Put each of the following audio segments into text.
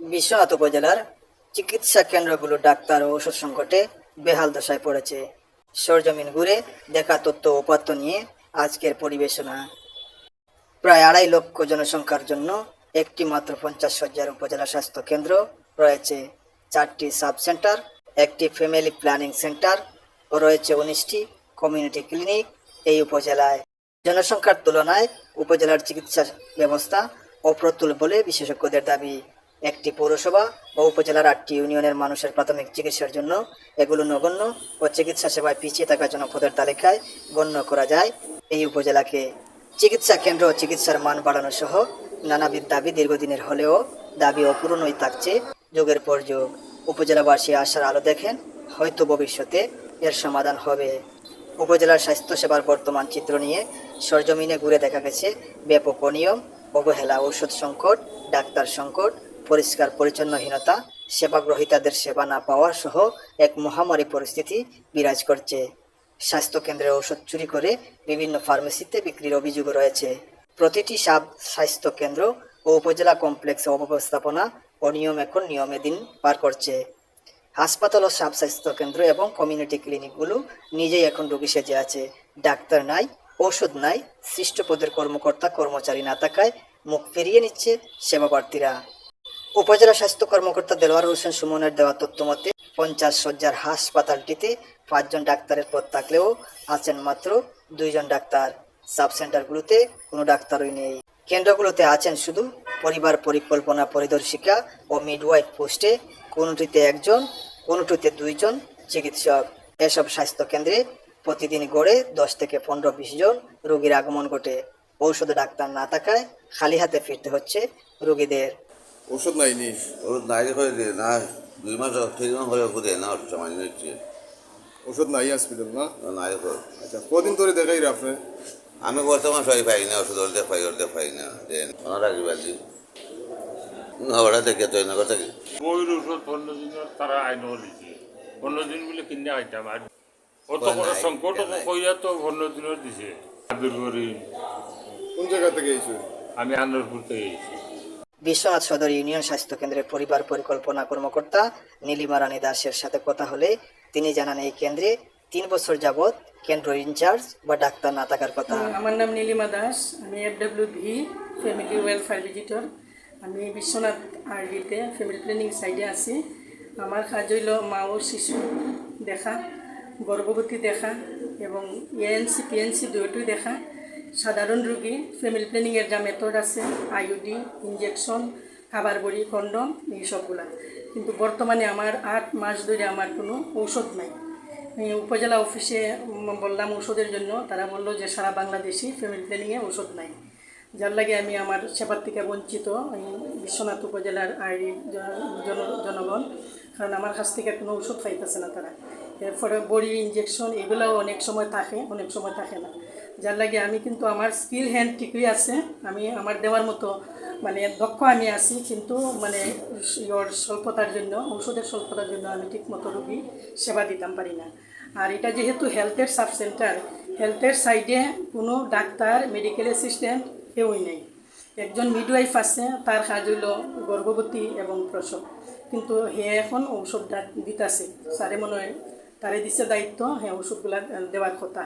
বিশ্বনাথ উপজেলার চিকিৎসা কেন্দ্রগুলো ডাক্তার ও ওষুধ সংকটে বেহাল দশায় পড়েছে। সরজমিন ঘুরে দেখা তথ্য উপাত্ত নিয়ে আজকের পরিবেশনা। প্রায় আড়াই লক্ষ জনসংখ্যার জন্য একটি মাত্র পঞ্চাশ শয্যার উপজেলা স্বাস্থ্য কেন্দ্র রয়েছে। চারটি সাব সেন্টার একটি ফ্যামিলি প্ল্যানিং সেন্টার ও রয়েছে উনিশটি কমিউনিটি ক্লিনিক এই উপজেলায়। জনসংখ্যার তুলনায় উপজেলার চিকিৎসা ব্যবস্থা অপ্রতুল বলে বিশেষজ্ঞদের দাবি। একটি পৌরসভা ও উপজেলার আটটি ইউনিয়নের মানুষের প্রাথমিক চিকিৎসার জন্য এগুলো নগণ্য ও চিকিৎসা সেবায় পিছিয়ে থাকা জনপদের তালিকায় গণ্য করা যায়। এই উপজেলাকে চিকিৎসা কেন্দ্র ও চিকিৎসার মান বাড়ানো সহ নানাবিধ দাবি দীর্ঘদিনের হলেও দাবি অপূরণই থাকছে। যুগের পর যুগ উপজেলাবাসী আশার আলো দেখেন, হয়তো ভবিষ্যতে এর সমাধান হবে। উপজেলার স্বাস্থ্যসেবার বর্তমান চিত্র নিয়ে সরজমিনে ঘুরে দেখা গেছে ব্যাপক অনিয়ম, অবহেলা ঔষধ সংকট, ডাক্তার সংকট পরিষ্কার, পরিচ্ছন্নহীনতা, সেবাগ্রহীতাদের সেবা না পাওয়া সহ এক মহামারী পরিস্থিতি বিরাজ করছে। স্বাস্থ্যকেন্দ্রের ঔষধ চুরি করে বিভিন্ন ফার্মেসিতে বিক্রির অভিযোগ রয়েছে। প্রতিটি সাব স্বাস্থ্য কেন্দ্র ও উপজেলা কমপ্লেক্সে অব্যবস্থাপনা অনিয়ম এখন নিয়মে দিন পার করছে। হাসপাতাল ও সাব স্বাস্থ্য কেন্দ্র এবং কমিউনিটি ক্লিনিকগুলো নিজেই এখন রোগী সেজে আছে। ডাক্তার নাই ওষুধ নাই সৃষ্ট পদের কর্মকর্তা কর্মচারী না থাকায় মুখ ফিরিয়ে নিচ্ছে সেবা প্রার্থীরা উপজেলা স্বাস্থ্য কর্মকর্তা দেলোয়ার হোসেন সুমনের দেওয়া তথ্য মতে পঞ্চাশ শয্যার হাসপাতালটিতে পাঁচজন ডাক্তারের পদ থাকলেও আছেন মাত্র দুইজন ডাক্তার। সাব সেন্টারগুলোতে কোনো ডাক্তারই নেই। কেন্দ্রগুলোতে আছেন শুধু পরিবার পরিকল্পনা পরিদর্শিকা ও মিডওয়াইফ পোস্টে কোনোটিতে একজন, কোনোটিতে দুইজন চিকিৎসক। এসব স্বাস্থ্য কেন্দ্রে প্রতিদিন গড়ে দশ থেকে পনেরো বিশ জন রোগীর আগমন ঘটে। ঔষধ ডাক্তার না থাকায় খালি হাতে ফিরতে হচ্ছে রোগীদের। ওষুধ নাই নি ওর নাইলে করে দিয়ে না দুই মাস তিন মাস হয়ে ওষুধ দেয় না ওষুধ সামান্য হচ্ছে। ওষুধ নাই হসপিটাল না? নাই আচ্ছা কদিন ধরে দেখাই আপনি? আমি বর্তমান সবাই পাই না ওষুধ ওর পাই ওর পাই না। দেন ওনার আগে বাজি ওরা দেখে তো না কথা কি? ময়ূর ওষুধ পনেরো দিনের তারা আইনও দিছে পনেরো দিন বলে কিনে আইতাম আর অত বড় সংকট কইয়া তো পনেরো দিনের দিছে। করি কোন জায়গা থেকে এইছো আমি আনন্দপুর থেকে এসেছি বিশ্বনাথ সদর ইউনিয়ন স্বাস্থ্য কেন্দ্রের পরিবার পরিকল্পনা কর্মকর্তা নীলিমা রানী দাসের সাথে কথা হলে তিনি জানান এই কেন্দ্রে তিন বছর যাবৎ কেন্দ্র ইনচার্জ বা ডাক্তার না থাকার কথা। আমার নাম নীলিমা দাস, আমি F W V family welfare visitor. আমি বিশ্বনাথ আরবিতে ফ্যামিলি প্ল্যানিং সাইডে আছি। আমার কাজ হইল মা ও শিশু দেখা, গর্ভবতী দেখা এবং এএনসি, পিএনসি দুটোই দেখা। সাধারণ রোগী ফ্যামিলি প্ল্যানিংয়ের যা মেথড আছে আইউডি ইঞ্জেকশন খাবার বড়ি কন্ডম এইসবগুলা কিন্তু বর্তমানে আমার আট মাস ধরে আমার কোনো ঔষধ নাই। উপজেলা অফিসে বললাম ওষুধের জন্য, তারা বলল যে সারা বাংলাদেশি ফ্যামিলি প্ল্যানিংয়ে ওষুধ নাই। যার লাগে আমি আমার সেবার থেকে বঞ্চিত বিশ্বনাথ উপজেলার আইডি জনগণ, কারণ আমার কাছ থেকে কোনো ওষুধ পাইতেছে না তারা। এরপরে বড়ি ইঞ্জেকশন এগুলাও অনেক সময় থাকে, অনেক সময় থাকে না। যার লাগে আমি কিন্তু আমার স্কিল হ্যান্ড ঠিকই আছে। আমি আমার দেওয়ার মতো মানে দক্ষ আমি আছি, কিন্তু মানে ইয়র স্বল্পতার জন্য, ঔষধের স্বল্পতার জন্য আমি ঠিকমতো রোগী সেবা দিতাম পারি না। আর এটা যেহেতু হেলথের সাব সেন্টার হেলথের সাইডে কোনো ডাক্তার মেডিকেল অ্যাসিস্ট্যান্ট কেউই নেই। একজন মিডওয়াইফ আছে, তার কাজ হইল গর্ভবতী এবং প্রসব। কিন্তু হে এখন ঔষধ দিতেছে। স্যারে মনে হয়, তারে দিছে দায়িত্ব হ্যাঁ ওষুধগুলা দেওয়ার কথা।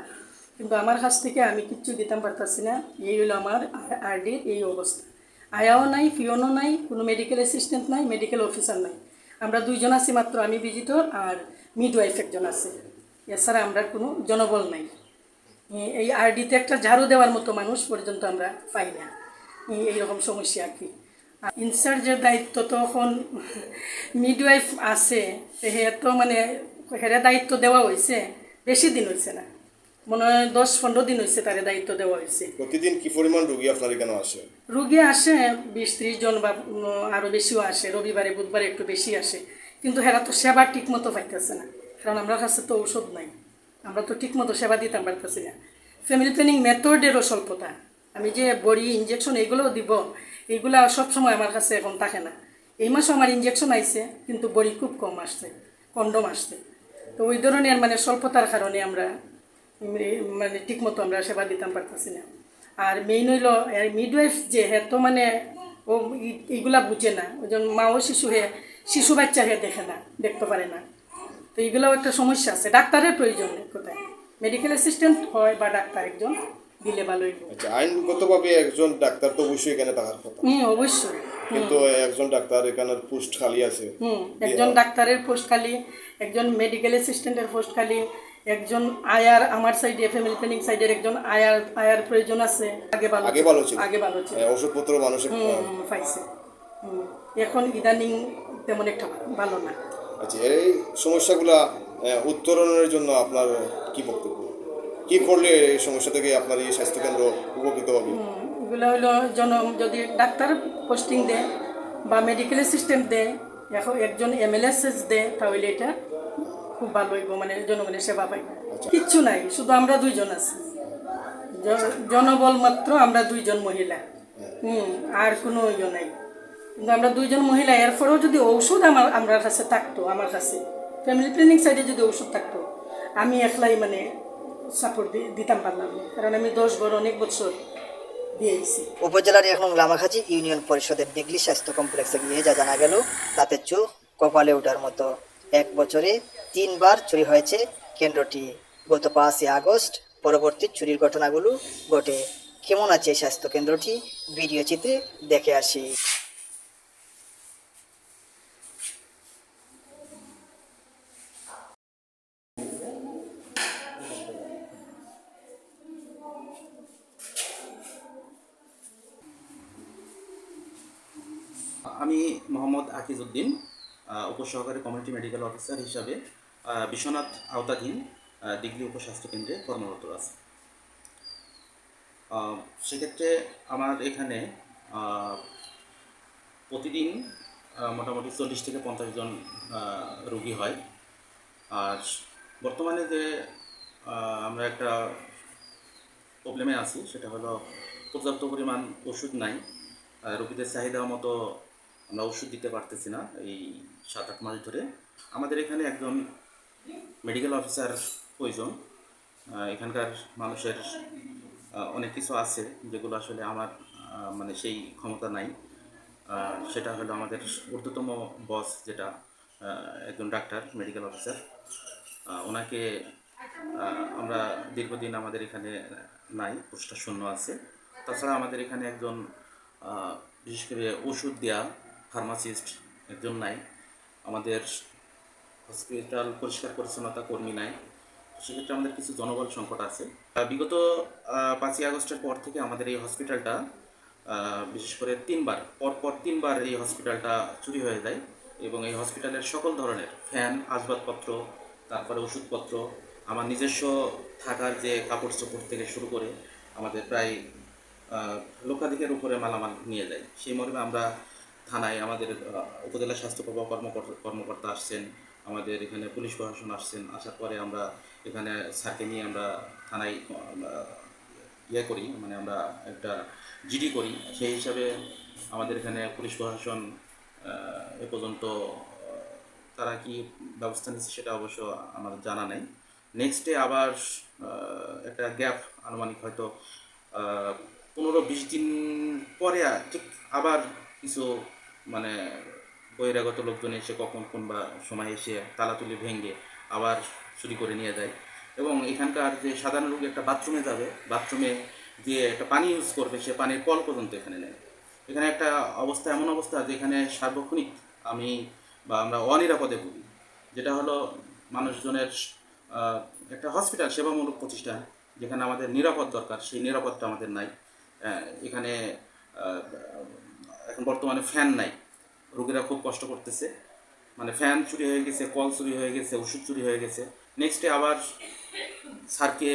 কিন্তু আমার কাছ থেকে আমি কিচ্ছু দিতাম পারতাছি না। এই হলো আমার আরডির এই অবস্থা। আয়াও নাই, ফিওনও নাই, কোনো মেডিকেল অ্যাসিস্ট্যান্ট নাই মেডিকেল অফিসার নাই। আমরা দুইজন আছি মাত্র, আমি ভিজিটর আর মিডওয়াইফ একজন আছে। এছাড়া আমরা কোনো জনবল নাই। এই- আরডিতে একটা ঝাড়ু দেওয়ার মতো মানুষ পর্যন্ত আমরা পাই না। এই- এইরকম সমস্যা আর কি। ইনচার্জের দায়িত্ব তো এখন মিডওয়াইফ আছে হে তো মানে হেরে দায়িত্ব দেওয়া হয়েছে, বেশি দিন হয়েছে না। মনে হয় দশ পনেরো দিন হয়েছে তারে দায়িত্ব দেওয়া হয়েছে প্রতিদিন কি পরিমাণ রোগী আপনার এখানে আসে? রুগী আসে বিশ ত্রিশ জন বা উম, আরও বেশিও আসে রবিবারে বুধবারে একটু বেশি আসে। কিন্তু হেরা তো সেবা ঠিক মতো পাইতেছে না কারণ আমরা কাছে তো ঔষধ নাই। আমরা তো ঠিক মতো সেবা দিতাম পারতেছি না। ফ্যামিলি প্ল্যানিং মেথডেরও স্বল্পতা। আমি যে বড়ি ইঞ্জেকশন এগুলোও দিব এইগুলা সবসময় আমার কাছে এখন থাকে না। এই মাসে আমার ইঞ্জেকশন আইছে কিন্তু বড়ি খুব কম আসছে কন্ডম আসছে। তো ওই ধরনের মানে স্বল্পতার কারণে আমরা মানে ঠিকমতো আমরা সেবা দিতাম পারতেছি না। আর মেইন হইল মিডওয়াইফ যে হ্যাঁ তো মানে ও এইগুলা বুঝে না। ওই জন্য মা ও শিশু হে শিশু বাচ্চা হয়ে দেখে না দেখতে পারে না। তো এইগুলোও একটা সমস্যা আছে। ডাক্তারের প্রয়োজন কোথায়? মেডিকেল অ্যাসিস্ট্যান্ট হয় বা ডাক্তার একজন দিলে ভালোই। আচ্ছা আইনগতভাবে একজন ডাক্তার তো অবশ্যই এখানে থাকার কথা। হুম অবশ্যই। কিন্তু একজন ডাক্তার এখানে পোস্ট খালি আছে। হুম একজন ডাক্তারের পোস্ট খালি একজন মেডিকেল অ্যাসিস্ট্যান্টের পোস্ট খালি একজন আয়ার আমার সাইডে ফ্যামিলি প্ল্যানিং সাইডের একজন আয়ার আয়ার প্রয়োজন আছে। আগে ভালো আগে ভালো ছিল। আগে ভালো ছিল। হ্যাঁ, ওষুধপত্র মানুষের হুম, পাইছে। এখন ইদানিং তেমন একটা ভালো না। আচ্ছা এই সমস্যাগুলা উত্তরণের জন্য আপনার কি বক্তব্য? কি করলে এই সমস্যা থেকে আপনার এই স্বাস্থ্যকেন্দ্র উপকৃত হবে? এগুলো হলো জন যদি ডাক্তার পোস্টিং দেয় বা মেডিকেল অ্যাসিস্ট্যান্ট দেয় এখন একজন এমএলএসএস দেয় তাহলে এটা খুব ভালো হইব মানে জনগণের সেবা পাইব। কিচ্ছু নাই, শুধু আমরা দুইজন আছি। জনবল মাত্র আমরা দুইজন মহিলা। হুম, আর কোনো ইয়ে নাই। কিন্তু আমরা দুইজন মহিলা, এরপরেও যদি ঔষধ আমার আমার কাছে থাকতো, আমার কাছে। ফ্যামিলি প্ল্যানিং সাইডে যদি ঔষধ থাকতো, আমি একলাই মানে সাপোর্ট দিতাম পারলাম কারণ আমি দশ বড় অনেক বছর উপজেলার এক নং লামাখাজি ইউনিয়ন পরিষদের ডিগ্রি স্বাস্থ্য কমপ্লেক্সে গিয়ে যা জানা গেল, তাতে চোখ কপালে ওঠার মতো এক বছরে তিনবার চুরি হয়েছে কেন্দ্রটি। গত পাঁচই আগস্ট পরবর্তী চুরির ঘটনাগুলো ঘটে। কেমন আছে স্বাস্থ্য কেন্দ্রটি ভিডিও চিত্রে দেখে আসি। আমি মোহাম্মদ আকিজউদ্দিন উপসহকারী কমিউনিটি মেডিকেল অফিসার হিসাবে বিশ্বনাথ আওতাধীন দিগলি উপস্বাস্থ্য কেন্দ্রে কর্মরত আছে। সেক্ষেত্রে আমার এখানে প্রতিদিন মোটামুটি চল্লিশ থেকে পঞ্চাশ জন রোগী হয়। আর বর্তমানে যে আমরা একটা প্রবলেমে আছি, সেটা হলো পর্যাপ্ত পরিমাণ ওষুধ নাই। রোগীদের চাহিদা মতো আমরা ওষুধ দিতে পারতেছি না এই সাত আট মাস ধরে। আমাদের এখানে একজন মেডিকেল অফিসার প্রয়োজন। এখানকার মানুষের অনেক কিছু আছে যেগুলো আসলে আমার মানে সেই ক্ষমতা নাই। সেটা হলো আমাদের ঊর্ধ্বতম বস যেটা একজন ডাক্তার মেডিকেল অফিসার ওনাকে আমরা দীর্ঘদিন আমাদের এখানে নাই, পোস্টটা শূন্য আছে। তাছাড়া আমাদের এখানে একজন বিশেষ করে ওষুধ দেওয়া ফার্মাসিস্ট একজন নাই। আমাদের হসপিটাল পরিষ্কার পরিচ্ছন্নতা কর্মী নাই। সেক্ষেত্রে আমাদের কিছু জনবল সংকট আছে। বিগত পাঁচই আগস্টের পর থেকে আমাদের এই হসপিটালটা বিশেষ করে তিনবার পরপর তিনবার এই হসপিটালটা চুরি হয়ে যায় এবং এই হসপিটালের সকল ধরনের ফ্যান আসবাবপত্র তারপরে ওষুধপত্র আমার নিজস্ব থাকার যে কাপড় চোপড় থেকে শুরু করে আমাদের প্রায় আহ, লক্ষাধিকের উপরে মালামাল নিয়ে যায়। সেই মর্মে আমরা থানায় আমাদের উপজেলা স্বাস্থ্য কর্মকর্তা আসছেন, আমাদের এখানে পুলিশ প্রশাসন আসছেন, আসার পরে আমরা এখানে স্যারকে নিয়ে আমরা থানায় ইয়ে করি মানে আমরা একটা জিডি করি। সেই হিসাবে আমাদের এখানে পুলিশ প্রশাসন এ পর্যন্ত তারা কি ব্যবস্থা নিচ্ছে সেটা অবশ্য আমার জানা নেই। নেক্সট ডে আবার একটা গ্যাপ আনুমানিক হয়তো পনেরো বিশ দিন পরে ঠিক আবার কিছু মানে বহিরাগত লোকজন এসে কখন কোন বা সময় এসে তালা তালাতুলি ভেঙে আবার চুরি করে নিয়ে যায়। এবং এখানকার যে সাধারণ রোগী একটা বাথরুমে যাবে, বাথরুমে দিয়ে একটা পানি ইউজ করবে, সে পানির কল পর্যন্ত এখানে নেয়। এখানে একটা অবস্থা, এমন অবস্থা যেখানে সার্বক্ষণিক আমি বা আমরা অনিরাপদে ভুগি। যেটা হলো মানুষজনের একটা হসপিটাল সেবামূলক প্রতিষ্ঠান, যেখানে আমাদের নিরাপদ দরকার, সেই নিরাপদটা আমাদের নাই। এখানে এখন বর্তমানে ফ্যান নাই। রোগীরা খুব কষ্ট করতেছে। মানে ফ্যান চুরি হয়ে গেছে, কল চুরি হয়ে গেছে, ওষুধ চুরি হয়ে গেছে। নেক্সটে আবার স্যারকে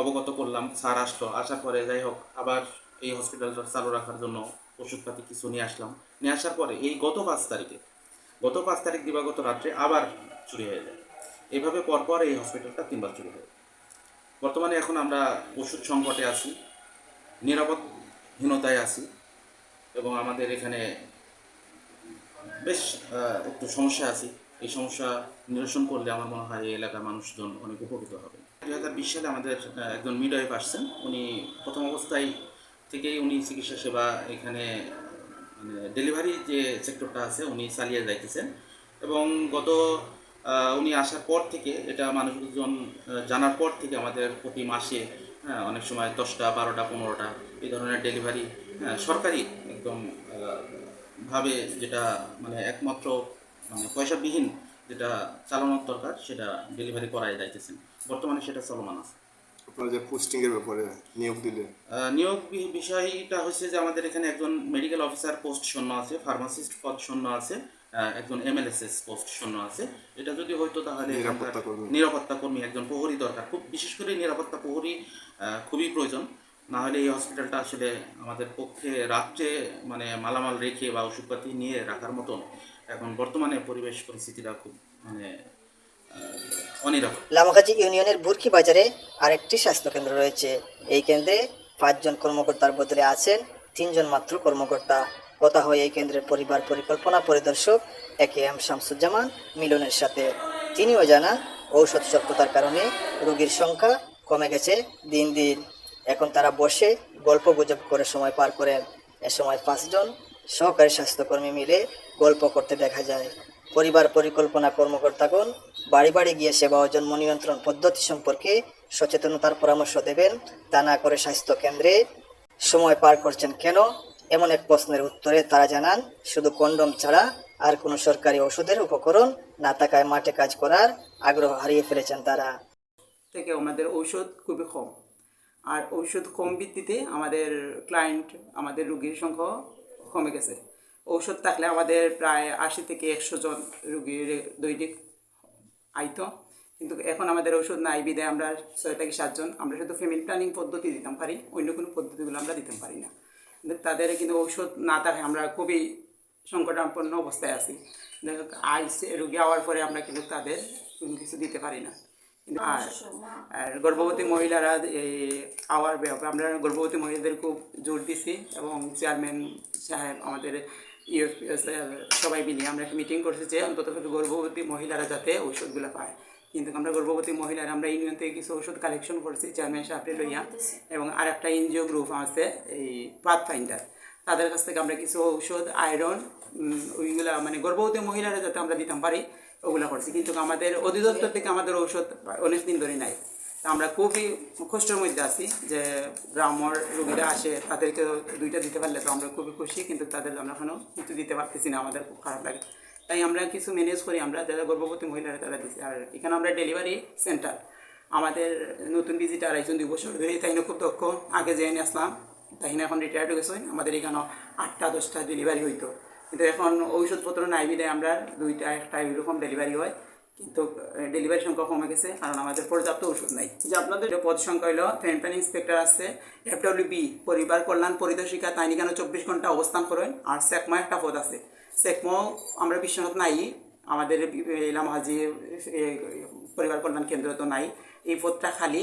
অবগত করলাম, স্যার আসলো। আসার পরে যাই হোক, আবার এই হসপিটালটা চালু রাখার জন্য ওষুধপাতি কিছু নিয়ে আসলাম। নিয়ে আসার পরে এই গত পাঁচ তারিখে, গত পাঁচ তারিখ দিবাগত রাত্রে আবার চুরি হয়ে যায়। এভাবে পরপর এই হসপিটালটা তিনবার চুরি হয়। বর্তমানে এখন আমরা ওষুধ সংকটে আছি নিরাপদহীনতায় আছি। এবং আমাদের এখানে বেশ একটু সমস্যা আছে। এই সমস্যা নিরসন করলে আমার মনে হয় এই এলাকার মানুষজন অনেক উপকৃত হবে। দুই হাজার বিশ সালে আমাদের একজন মিডওয়াইফ আসছেন। উনি প্রথম অবস্থায় থেকেই উনি চিকিৎসা সেবা এখানে মানে ডেলিভারি যে সেক্টরটা আছে, উনি চালিয়ে যাইতেছেন। এবং গত উনি আসার পর থেকে, এটা মানুষজন জানার পর থেকে আমাদের প্রতি মাসে হ্যাঁ অনেক সময় দশটা, বারোটা, পনেরোটা এই ধরনের ডেলিভারি সরকারি একদম ভাবে যেটা মানে একমাত্র মানে পয়সাবিহীন যেটা চালানোর দরকার সেটা ডেলিভারি করাই যাইতেছেন বর্তমানে সেটা চলমান আছে। আপনার যে পোস্টিংয়ের ব্যাপারে নিয়োগ দিলে নিয়োগ বিষয়টা হচ্ছে যে আমাদের এখানে একজন মেডিকেল অফিসার পোস্ট শূন্য আছে ফার্মাসিস্ট পদ শূন্য আছে একজন এমএলএসএস পোস্ট শূন্য আছে। এটা যদি হয়তো তাহলে নিরাপত্তা কর্মী। একজন প্রহরী দরকার। খুব বিশেষ করে নিরাপত্তা প্রহরী খুবই প্রয়োজন। না হলে এই হসপিটালটা আসলে আমাদের পক্ষে রাত্রে মানে মালামাল রেখে বা ওষুধপাতি নিয়ে রাখার মতন এখন বর্তমানে পরিবেশ পরিস্থিতিটা খুব মানে অনিরাপদ। লামাকাজি ইউনিয়নের বুরকি বাজারে আরেকটি স্বাস্থ্যকেন্দ্র রয়েছে। এই কেন্দ্রে পাঁচজন কর্মকর্তার বদলে আছেন তিনজন মাত্র কর্মকর্তা। কথা হয় এই কেন্দ্রের পরিবার পরিকল্পনা পরিদর্শক এ কে এম শামসুজ্জামান মিলনের সাথে। তিনিও জানান, ঔষধ স্বল্পতার কারণে রোগীর সংখ্যা কমে গেছে দিন দিন। এখন তারা বসে গল্প গুজব করে সময় পার করেন এ সময় পাঁচজন সহকারী স্বাস্থ্যকর্মী মিলে গল্প করতে দেখা যায়। পরিবার পরিকল্পনা কর্মকর্তাগণ বাড়ি বাড়ি গিয়ে সেবা ও জন্ম নিয়ন্ত্রণ পদ্ধতি সম্পর্কে সচেতনতার পরামর্শ দেবেন। তা না করে স্বাস্থ্য কেন্দ্রে সময় পার করছেন কেন? এমন এক প্রশ্নের উত্তরে তারা জানান, শুধু কন্ডম ছাড়া আর কোনো সরকারি ওষুধের উপকরণ না থাকায় মাঠে কাজ করার আগ্রহ হারিয়ে ফেলেছেন তারা। থেকে আমাদের ঔষধ খুবই কম। আর ঔষধ কম ভিত্তিতে আমাদের ক্লায়েন্ট আমাদের রুগীর সংখ্যা কমে গেছে। ঔষধ থাকলে আমাদের প্রায় আশি থেকে একশো জন রুগীর দৈনিক আইতো কিন্তু এখন আমাদের ওষুধ নাই বিদায় আমরা ছয় থেকে সাতজন আমরা শুধু ফ্যামিলি প্ল্যানিং পদ্ধতি দিতাম পারি, অন্য কোনো পদ্ধতিগুলো আমরা দিতে পারি না। তাদের কিন্তু ঔষধ না থাকে আমরা খুবই সংকটাপন্ন অবস্থায় আছি। দেখো আইসে রুগী আওয়ার পরে আমরা কিন্তু তাদের কোনো কিছু দিতে পারি না। আর আর গর্ভবতী মহিলারা এই আওয়ার ব্যাপারে আমরা গর্ভবতী মহিলাদের খুব জোর দিছি এবং চেয়ারম্যান সাহেব আমাদের সবাই মিলিয়ে আমরা একটা মিটিং করছি যে অন্তত গর্ভবতী মহিলারা যাতে ঔষধগুলো পায়। কিন্তু আমরা গর্ভবতী মহিলারা আমরা ইউনিয়ন থেকে কিছু ওষুধ কালেকশন করছি চেয়ারম্যান সাহেবরে লইয়া। এবং আর একটা এনজিও গ্রুপ আছে এই পাথ ফাইন্ডার তাদের কাছ থেকে আমরা কিছু ঔষধ আয়রন ওইগুলা মানে গর্ভবতী মহিলারা যাতে আমরা দিতাম পারি। ওগুলা করছি। কিন্তু আমাদের অধিদপ্তর থেকে আমাদের ঔষধ অনেক দিন ধরে নাই। আমরা খুবই কষ্টের মধ্যে আছি যে গ্রামের রোগীরা আসে তাদেরকে দুইটা দিতে পারলে তো আমরা খুবই খুশি, কিন্তু তাদের আমরা এখনও কিছু দিতে পারতেছি না, আমাদের খুব খারাপ লাগে। তাই আমরা কিছু ম্যানেজ করি, আমরা যারা গর্ভবতী মহিলারা তারা দিচ্ছি আর এখানে আমরা ডেলিভারি সেন্টার আমাদের নতুন ভিজিটার একজন দুই বছর ধরে তাই খুব দক্ষ। আগে জেনে আসলাম, তাই এখন রিটায়ার্ড হয়ে গেছেন আমাদের এখানে আটটা, দশটা ডেলিভারি হইতো। কিন্তু এখন ঔষধপত্র নাই বিদায় আমরা দুইটা, একটা এরকম ডেলিভারি হয়। কিন্তু ডেলিভারি সংখ্যা কমে গেছে, কারণ আমাদের পর্যাপ্ত ওষুধ নাই। যে আপনাদের পদ সংখ্যা হলো ফ্যান ইন্সপেক্টর আছে এফডব্লিউবি পরিবার কল্যাণ পরিদর্শিকা তাই কেন চব্বিশ ঘণ্টা অবস্থান করেন, আর সেকমা একটা পদ আছে। সেকমো আমরা বিশ্বনাথ নাই, আমাদের ইলাম হাজি পরিবার কল্যাণ কেন্দ্র তো নাই। এই পদটা খালি,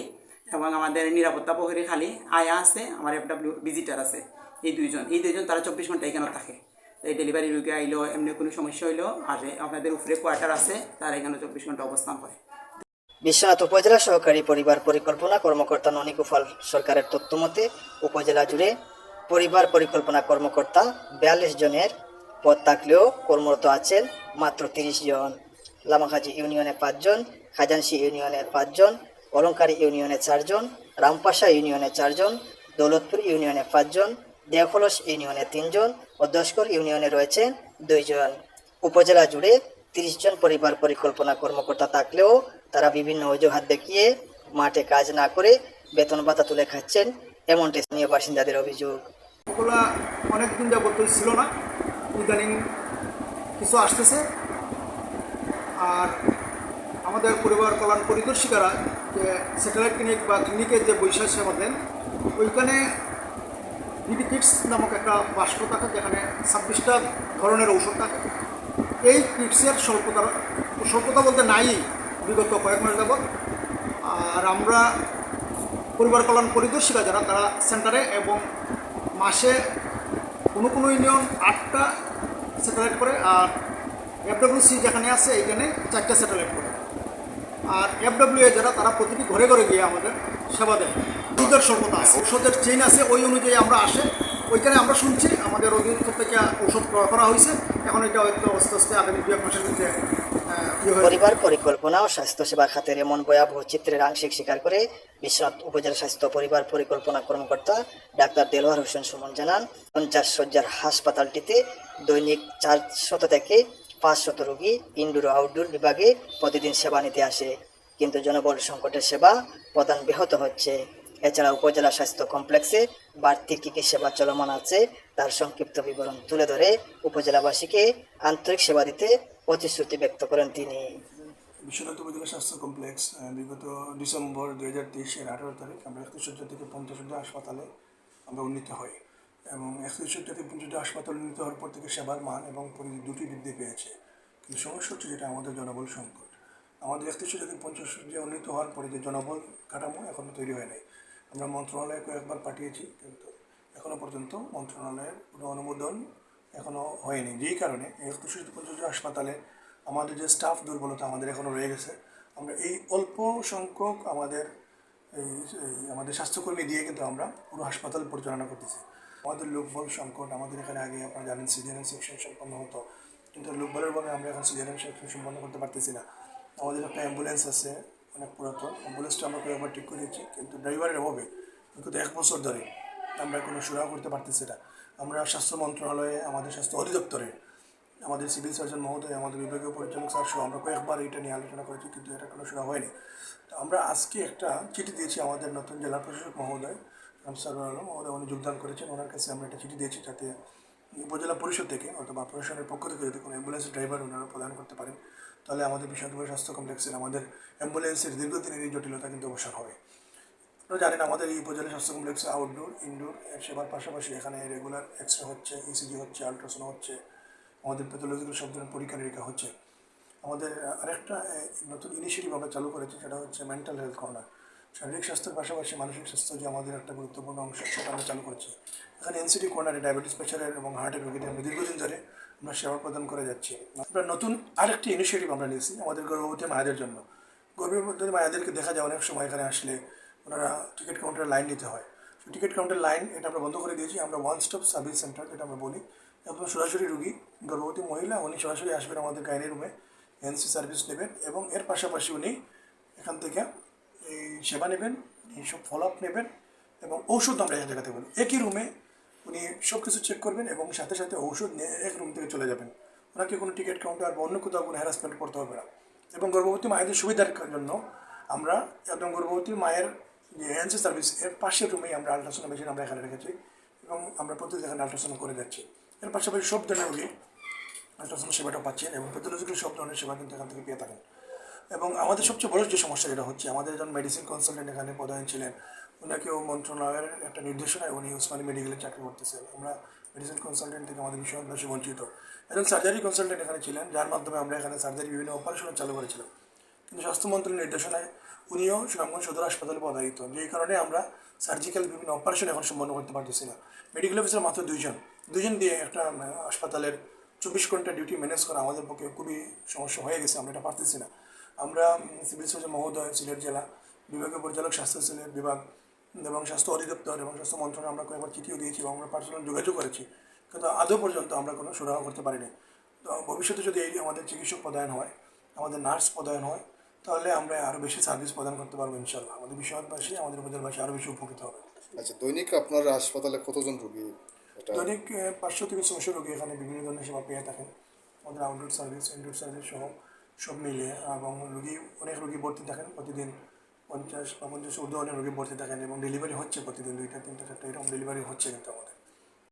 এবং আমাদের নিরাপত্তা প্রহরী খালি, আয়া আছে, আমার এফডব্লিউ ভিজিটার আছে। এই দুইজন এই দুইজন তারা চব্বিশ ঘণ্টা এখানে থাকে? এই ডেলিভারি রোগী আইলো, এমনি কোনো সমস্যা হইল, আর আপনাদের উপরে কোয়ার্টার আছে, তারা এখানে চব্বিশ ঘণ্টা অবস্থান করে। বিশ্বনাথ উপজেলা সহকারী পরিবার পরিকল্পনা কর্মকর্তা ননিকুফল সরকারের তথ্য মতে, উপজেলা জুড়ে পরিবার পরিকল্পনা কর্মকর্তা বিয়াল্লিশ জনের পদ থাকলেও কর্মরত আছেন মাত্র তিরিশ জন। লামাখাজি ইউনিয়নে পাঁচজন খাজানসি ইউনিয়নের পাঁচজন অলঙ্কারী ইউনিয়নে চারজন রামপাশা ইউনিয়নে চারজন দৌলতপুর ইউনিয়নে পাঁচজন দেওখলস ইউনিয়নে তিনজন ও দশকর ইউনিয়নে রয়েছেন দুইজন। উপজেলা জুড়ে তিরিশ জন পরিবার পরিকল্পনা কর্মকর্তা থাকলেও তারা বিভিন্ন অজুহাত দেখিয়ে মাঠে কাজ না করে বেতন ভাতা তুলে খাচ্ছেন এমনটি স্থানীয় বাসিন্দাদের অভিযোগ। ওগুলো অনেক দিন যাবত ছিল না। ইদানিং কিছু আসতেছে। আর আমাদের পরিবার কল্যাণ পরিদর্শিকারা যে স্যাটেলাইট ক্লিনিক বা ক্লিনিকের যে বৈশাখ সেবা দেন, ওইখানে বিডি কিটস নামক একটা বাষ্প থাকে যেখানে ছাব্বিশটা ধরনের ঔষধ থাকে। এই কিটসের স্বল্পতা স্বল্পতা বলতে নাই বিগত কয়েক মাস যাবৎ। আর আমরা পরিবার কল্যাণ পরিদর্শিকা যারা, তারা সেন্টারে এবং মাসে কোনো কোনো ইউনিয়ন আটটা স্যাটেলাইট করে আর এফডব্লিউসি যেখানে আছে এখানে চারটা স্যাটেলাইট করে। আর এফডব্লিউ যারা, তারা প্রতিটি ঘরে ঘরে গিয়ে আমাদের সেবা দেয়। দুধের স্বল্পতা আছে, ঔষধের চেইন আছে, ওই অনুযায়ী আমরা আসে। ওইখানে আমরা শুনছি, আমাদের অধিদপ্তর থেকে ওষুধ ক্রয় করা হয়েছে। এখন এটা হয়তো আস্তে আস্তে আগামী দু এক মাসের মধ্যে ইয়ে। পরিবার পরিকল্পনা ও স্বাস্থ্যসেবা খাতের এমন ভয়াবহ চিত্রের আংশিক স্বীকার করে বিশ্বনাথ উপজেলা স্বাস্থ্য পরিবার পরিকল্পনা কর্মকর্তা ডাক্তার দেলোয়ার হোসেন সুমন জানান, পঞ্চাশ শয্যার হাসপাতালটিতে দৈনিক চার শত থেকে পাঁচ শত রোগী ইনডোর ও আউটডোর বিভাগে প্রতিদিন সেবা নিতে আসে। কিন্তু জনবল সংকটের সেবা প্রদান ব্যাহত হচ্ছে। এছাড়া উপজেলা স্বাস্থ্য কমপ্লেক্সে বাড়তি কী কী সেবা চলমান আছে। তার সংক্ষিপ্ত বিবরণ তুলে ধরে উপজেলাবাসীকে আন্তরিক সেবা দিতে প্রতিশ্রুতি ব্যক্ত করেন তিনি। বিশ্বনাথ উপজেলা স্বাস্থ্য কমপ্লেক্স বিগত ডিসেম্বর দুই হাজার তেইশের আঠারো তারিখ আমরা একত্রিশ সজ্জা থেকে পঞ্চাশ হাসপাতালে আমরা উন্নীত হই এবং একত্রিশ সজ্জা থেকে পঞ্চাশ হাসপাতাল উন্নীত হওয়ার পর থেকে সেবার মান এবং পরিধি দুটি বৃদ্ধি পেয়েছে। কিন্তু সমস্যা হচ্ছে যেটা আমাদের জনবল সংকট। আমাদের একত্রিশ সজ্জা থেকে পঞ্চাশ উন্নীত হওয়ার পরে যে জনবল কাঠামো এখনও তৈরি হয় নাই। আমরা মন্ত্রণালয়ে কয়েকবার পাঠিয়েছি, কিন্তু এখনও পর্যন্ত মন্ত্রণালয়ের কোনো অনুমোদন এখনও হয়নি। যেই কারণে একত্রিশ পঞ্চাশ হাসপাতালে আমাদের যে স্টাফ দুর্বলতা আমাদের এখনও রয়ে গেছে, আমরা এই অল্প সংখ্যক আমাদের, এই আমাদের স্বাস্থ্যকর্মী দিয়ে কিন্তু আমরা পুরো হাসপাতাল পরিচালনা করতেছি। আমাদের লোকবল সংকট, আমাদের এখানে আগে আপনারা জানেন সিজারিয়ান সেকশন সম্পন্ন হতো, কিন্তু লোকবলের ভাবে আমরা এখন সিজারিয়ান সেকশন সম্পন্ন করতে পারতেছি না। আমাদের একটা অ্যাম্বুলেন্স আছে অনেক পুরাতন। অ্যাম্বুলেন্সটা আমরা কয়েকবার ঠিক করেছি, কিন্তু ড্রাইভারের অভাবে কিন্তু এক বছর ধরে আমরা কোনো সুরাহ করতে পারতেছি না। আমরা স্বাস্থ্য মন্ত্রণালয়ে, আমাদের স্বাস্থ্য অধিদপ্তরে, আমাদের সিভিল সার্জন মহোদয়, আমাদের বিভাগীয় পরিচালক স্যার সহ আমরা কয়েকবার এটা নিয়ে আলোচনা করেছি, কিন্তু এটা কোনো সুরা হয়নি। তো আমরা আজকে একটা চিঠি দিয়েছি আমাদের নতুন জেলা প্রশাসক মহোদয় রামসারুল আলম মহোদয় উনি যোগদান করেছেন, ওনার কাছে আমরা একটা চিঠি দিয়েছি যাতে উপজেলা পরিষদ থেকে অথবা প্রশাসনের পক্ষ থেকে যদি কোনো অ্যাম্বুলেন্স ড্রাইভার ওনারা প্রদান করতে পারেন। তাহলে আমাদের বিশালপুর স্বাস্থ্য কমপ্লেক্সের আমাদের অ্যাম্বুলেন্সের দীর্ঘদিনের এই জটিলতা কিন্তু অবসর হবে। আপনারা জানেন আমাদের এই উপজেলা স্বাস্থ্য কমপ্লেক্সে আউটডোর ইনডোর সেবার পাশাপাশি এখানে রেগুলার এক্স রে হচ্ছে ইসিজি হচ্ছে আলট্রাসাউন্ড হচ্ছে, আমাদের প্যাথোলজিক্যাল সব ধরনের পরীক্ষা নিরীক্ষা হচ্ছে। আমাদের আরেকটা নতুন ইনিশিয়েটিভ আমরা চালু করেছি, সেটা হচ্ছে মেন্টাল হেলথ কর্নার শারীরিক স্বাস্থ্যের পাশাপাশি মানসিক স্বাস্থ্য যে আমাদের একটা গুরুত্বপূর্ণ অংশ, সেটা আমরা চালু করেছি। এখানে এনসিডি কর্নারে ডায়াবেটিস প্রেশারের এবং হার্টের রোগীদের দীর্ঘদিন ধরে আমরা সেবা প্রদান করে যাচ্ছি। আমরা নতুন আরেকটি ইনিশিয়েটিভ আমরা নিয়েছি আমাদের গর্ভবতী মায়েদের জন্য। গর্ভবতী মায়েদেরকে দেখা যায় অনেক সময় এখানে আসলে ওনারা টিকিট কাউন্টারে লাইন নিতে হয়। টিকিট কাউন্টার লাইন এটা আমরা বন্ধ করে দিয়েছি, আমরা ওয়ান স্টপ সার্ভিস সেন্টার যেটা আমরা বলি। একদম সরাসরি রুগী, গর্ভবতী মহিলা, উনি সরাসরি আসবেন আমাদের গাইনি রুমে এনসি সার্ভিস নেবেন এবং এর পাশাপাশি উনি এখান থেকে এই সেবা নেবেন এইসব ফলো আপ নেবেন এবং ঔষধ আমরা জায়গাতে বলি একই রুমে উনি সব কিছু চেক করবেন এবং সাথে সাথে ঔষধ নিয়ে এক রুম থেকে চলে যাবেন। ওনাকে কোনো টিকিট কাউন্টার বা অন্য কোথাও কোনো হ্যারাসমেন্ট করতে হবে না। এবং গর্ভবতী মায়েদের সুবিধার জন্য আমরা একদম গর্ভবতী মায়ের যে এনসি সার্ভিস এর পাশের রুমেই আমরা আলট্রাসাউন্ড মেশিন আমরা এখানে রেখেছি এবং আমরা প্রতিদিন এখানে আল্ট্রাসাউন্ড করে যাচ্ছি। এর পাশাপাশি সব ধরনের রোগী আলট্রাসাউন্ড সেবাটা পাচ্ছেন এবং প্যাথোলজিক্যাল সব ধরনের সেবা কিন্তু এখান থেকে পেয়ে থাকেন। এবং আমাদের সবচেয়ে বড় যে সমস্যা যেটা হচ্ছে, আমাদের একজন মেডিসিন কনসালটেন্ট এখানে প্রধান ছিলেন। ওনাকেও মন্ত্রণালয়ের একটা নির্দেশনায় উনি উসমানী মেডিকেলে চাকরি করতেছেন। আমরা মেডিসিন কনসালটেন্ট থেকে আমাদের বিষয়বাসী বঞ্চিত। একজন সার্জারি কনসালটেন্ট এখানে ছিলেন, যার মাধ্যমে আমরা এখানে সার্জারি বিভিন্ন অপারেশন চালু করেছিলাম। কিন্তু স্বাস্থ্যমন্ত্রীর নির্দেশনায় উনিও সুনামগঞ্জ সদর হাসপাতালে পদায়িত। যেই কারণে আমরা সার্জিক্যাল বিভিন্ন অপারেশন এখন সম্পন্ন করতে পারতেছি না। মেডিকেল অফিসার মাত্র দুইজন। দুইজন দিয়ে একটা হাসপাতালের চব্বিশ ঘণ্টা ডিউটি ম্যানেজ করা আমাদের পক্ষে খুবই সমস্যা হয়ে গেছে, আমরা এটা পারতেছি না। আমরা সিভিল সার্জন মহোদয়, সিলেট জেলা বিভাগীয় পরিচালক, স্বাস্থ্য সিলেট বিভাগ এবং স্বাস্থ্য অধিদপ্তর এবং স্বাস্থ্য মন্ত্রণালয় আমরা কয়েকবার চিঠিও দিয়েছি এবং আমরা পার্সোনাল যোগাযোগ করেছি। কিন্তু আদৌ পর্যন্ত আমরা কোনো সুরাহ করতে পারিনি। তো ভবিষ্যতে যদি এই আমাদের চিকিৎসক প্রদান হয় আমাদের নার্স প্রদায়ন হয় তাহলে আমরা আরও বেশি সার্ভিস প্রদান করতে পারব ইনশাল্লাহ আমাদের বিশ্ববাসী আমাদের উপজেলাবাসী আরও বেশি উপকৃত হবে। আচ্ছা দৈনিক আপনার হাসপাতালে কতজন রোগী? দৈনিক পাঁচশো থেকে ছশো রোগী এখানে বিভিন্ন ধরনের সেবা পেয়ে থাকেন। আমাদের আউটডোর সার্ভিস ইনডোর সার্ভিস সহ সব মিলিয়ে এবং রুগী অনেক রুগী ভর্তি থাকেন প্রতিদিন। পঞ্চাশ বা পঞ্চাশ ঊর্ধ্ব অনেক রোগী ভর্তি থাকেন এবং ডেলিভারি হচ্ছে প্রতিদিন দুইটা, তিনটা, চারটা, এরকম ডেলিভারি হচ্ছে কিন্তু আমাদের।